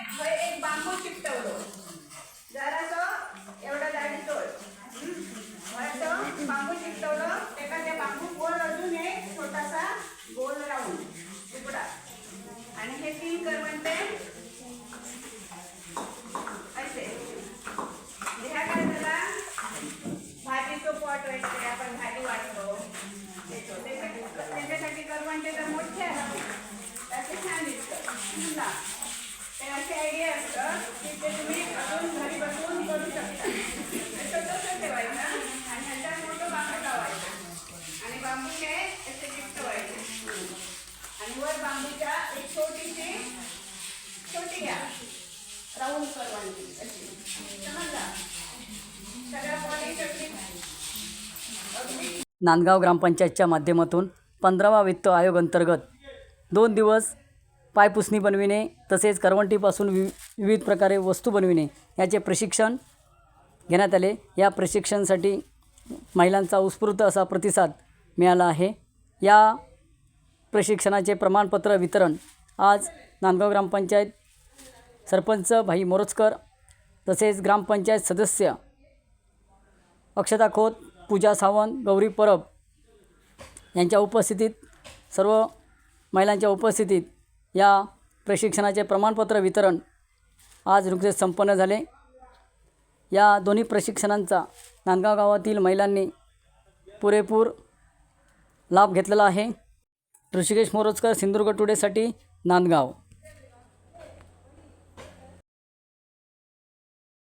हे एक बांबू चिकटवलो. जरासं एवढं जाडी. तोड असं बांबू चिकटवलं. त्याला त्या बांबू गोल अजून एक छोटासा गोल राहून. तुकडा. आणि हे तीन करवंटे आयडिया असतं की ते तुम्ही अजून घरी बसवून करू शकता. ते ठेवायचं. आणि ह्याच्यात मोठं बांबू लावायचं. आणि बांबूचे असे चिकटवायचे आणि वर बांबूच्या एक छोटीशी छोटी घ्या. राऊंड करवंटी अशी. समजला? सगळ्या पॉली अगदी. नांदगाव ग्रामपंचायतच्या माध्यमातून पंधरावा वित्त आयोग अंतर्गत दोन दिवस पायपुसणी बनविणे तसेच करवंटीपासून वि विविध प्रकारे वस्तू बनविणे याचे प्रशिक्षण घेण्यात आले. या प्रशिक्षणासाठी महिलांचा उत्स्फूर्त असा प्रतिसाद मिळाला आहे. या प्रशिक्षणाचे प्रमाणपत्र वितरण आज नांदगाव ग्रामपंचायत सरपंच भाई मोरोजकर तसेच ग्रामपंचायत सदस्य अक्षता खोत पूजा सावंत गौरी परब यांच्या उपस्थितीत सर्व महिलांच्या उपस्थितीत या प्रशिक्षणाचे प्रमाणपत्र वितरण आज नुकतेच संपन्न झाले. या दोन्ही प्रशिक्षणांचा नांदगाव गावातील महिलांनी पुरेपूर लाभ घेतलेला आहे. ऋषिकेश मोरोजकर सिंधुदुर्ग टुडेसाठी नांदगाव.